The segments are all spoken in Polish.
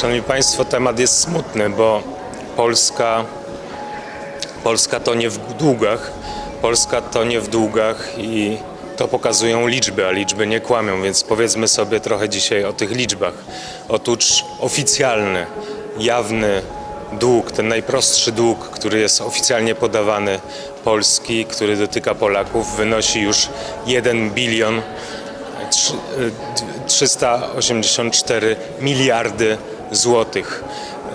Szanowni Państwo, temat jest smutny, bo Polska, Polska to nie w długach, Polska to nie w długach i to pokazują liczby, a liczby nie kłamią, więc powiedzmy sobie trochę dzisiaj o tych liczbach. Otóż oficjalny, jawny dług, ten najprostszy dług, który jest oficjalnie podawany Polski, który dotyka Polaków, wynosi już 1 bilion trzy- y, d- 384 miliardy złotych.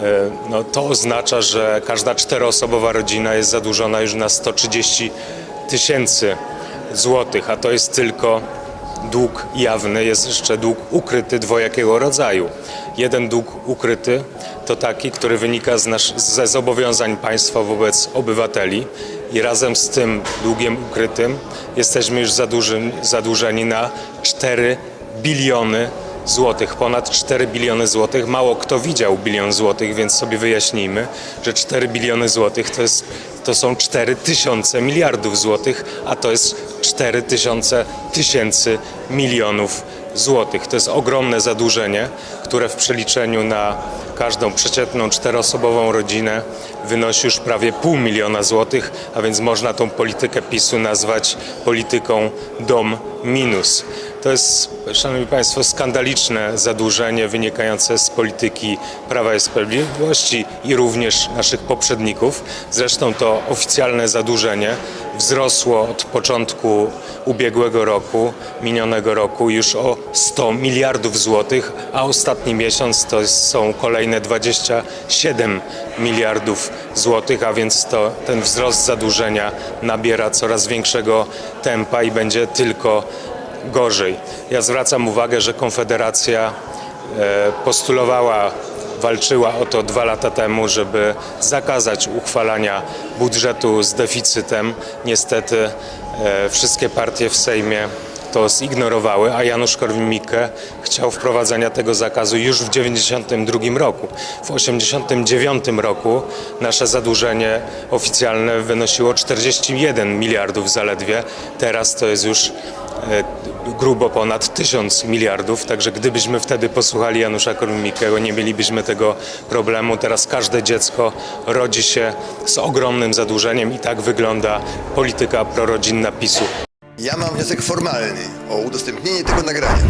E, No, to oznacza, że każda czteroosobowa rodzina jest zadłużona już na 130 tysięcy złotych, a to jest tylko dług jawny, jest jeszcze dług ukryty dwojakiego rodzaju. Jeden dług ukryty to taki, który wynika z nasz, ze zobowiązań państwa wobec obywateli i razem z tym długiem ukrytym jesteśmy już zadłużeni, zadłużeni na 4 biliony złotych, ponad 4 biliony złotych. Mało kto widział bilion złotych, więc sobie wyjaśnijmy, że 4 biliony złotych to, jest, to są 4 tysiące miliardów złotych, a to jest 4 tysiące tysięcy milionów złotych. To jest ogromne zadłużenie, które w przeliczeniu na każdą przeciętną czteroosobową rodzinę wynosi już prawie pół miliona złotych, a więc można tą politykę PiSu nazwać polityką dom minus. To jest, Szanowni Państwo, skandaliczne zadłużenie wynikające z polityki Prawa i Sprawiedliwości i również naszych poprzedników. Zresztą to oficjalne zadłużenie wzrosło od początku ubiegłego roku, minionego roku już o 100 miliardów złotych, a ostatni miesiąc to są kolejne 27 miliardów złotych, a więc to ten wzrost zadłużenia nabiera coraz większego tempa i będzie tylko gorzej. Ja zwracam uwagę, że Konfederacja e, postulowała, walczyła o to dwa lata temu, żeby zakazać uchwalania budżetu z deficytem. Niestety e, wszystkie partie w Sejmie to zignorowały, a Janusz Korwin-Mikke chciał wprowadzenia tego zakazu już w 1992 roku. W 1989 roku nasze zadłużenie oficjalne wynosiło 41 miliardów zaledwie, teraz to jest już e, grubo ponad 1000 miliardów, także gdybyśmy wtedy posłuchali Janusza Korwin-Mikkego, nie mielibyśmy tego problemu. Teraz każde dziecko rodzi się z ogromnym zadłużeniem i tak wygląda polityka prorodzinna PiSu. Ja mam wniosek formalny o udostępnienie tego nagrania.